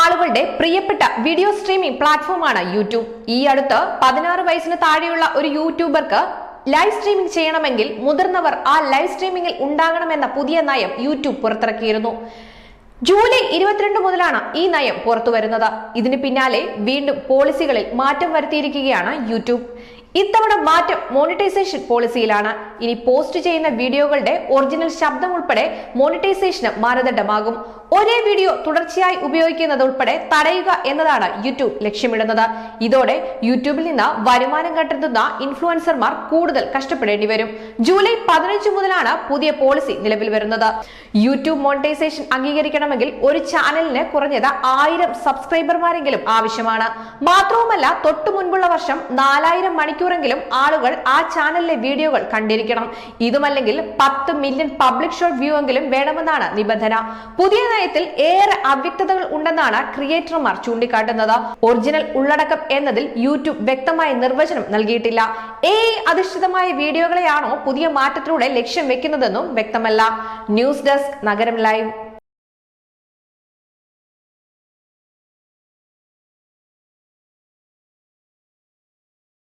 ആളുകളുടെ പ്രിയപ്പെട്ട video streaming പ്ലാറ്റ്ഫോമാണ് യൂട്യൂബ്. ഈ അടുത്ത് പതിനാറ് വയസ്സിന് താഴെയുള്ള ഒരു യൂട്യൂബർക്ക് ലൈവ് സ്ട്രീമിംഗ് ചെയ്യണമെങ്കിൽ മുതിർന്നവർ ആ ലൈവ് സ്ട്രീമിംഗിൽ ഉണ്ടാകണമെന്ന പുതിയ നയം യൂട്യൂബ് പുറത്തിറക്കിയിരുന്നു. ജൂലൈ ഇരുപത്തിരണ്ട് മുതലാണ് ഈ നയം പുറത്തു വരുന്നത് ഇതിന് പിന്നാലെ വീണ്ടും പോളിസികളിൽ മാറ്റം വരുത്തിയിരിക്കുകയാണ് യൂട്യൂബ്. ഇത്തവണ മാറ്റം മോണിറ്റൈസേഷൻ പോളിസിയിലാണ് ഇനി പോസ്റ്റ് ചെയ്യുന്ന വീഡിയോകളുടെ ഒറിജിനൽ ശബ്ദം ഉൾപ്പെടെ മോണിറ്റൈസേഷന് മാനദണ്ഡമാകും. ഒരേ വീഡിയോ തുടർച്ചയായി ഉപയോഗിക്കുന്നത് ഉൾപ്പെടെ തടയുക എന്നതാണ് യൂട്യൂബ് ലക്ഷ്യമിടുന്നത്. ഇതോടെ യൂട്യൂബിൽ നിന്ന് വരുമാനം കണ്ടെത്തുന്ന ഇൻഫ്ലുവൻസർമാർ കൂടുതൽ കഷ്ടപ്പെടേണ്ടി വരും. ജൂലൈ പതിനഞ്ച് മുതലാണ് പുതിയ പോളിസി നിലവിൽ വരുന്നത്. യൂട്യൂബ് മോണിറ്റൈസേഷൻ അംഗീകരിക്കണമെങ്കിൽ ഒരു ചാനലിന് കുറഞ്ഞത് ആയിരം സബ്സ്ക്രൈബർമാരെങ്കിലും ആവശ്യമാണ്. മാത്രവുമല്ല തൊട്ടു മുൻപുള്ള വർഷം നാലായിരം മണിക്കൂറെങ്കിലും ആളുകൾ ആ ചാനലിലെ വീഡിയോകൾ കണ്ടിരിക്കണം. ഇതുമല്ലെങ്കിൽ പത്ത് മില്യൺ പബ്ലിക് ഷോട്ട് വ്യൂ എങ്കിലും വേണമെന്നാണ് നിബന്ധന. പുതിയ നയത്തിൽ ഏറെ അവ്യക്തതകൾ ഉണ്ടെന്നാണ് ക്രിയേറ്റർമാർ ചൂണ്ടിക്കാട്ടുന്നത്. ഒറിജിനൽ ഉള്ളടക്കം എന്നതിൽ യൂട്യൂബ് വ്യക്തമായ നിർവചനം നൽകിയിട്ടില്ല. ഏ അധിഷ്ഠിതമായ വീഡിയോകളെയാണോ പുതിയ മാറ്റത്തിലൂടെ ലക്ഷ്യം വെക്കുന്നതെന്നും വ്യക്തമല്ല. News desk Nagaram live.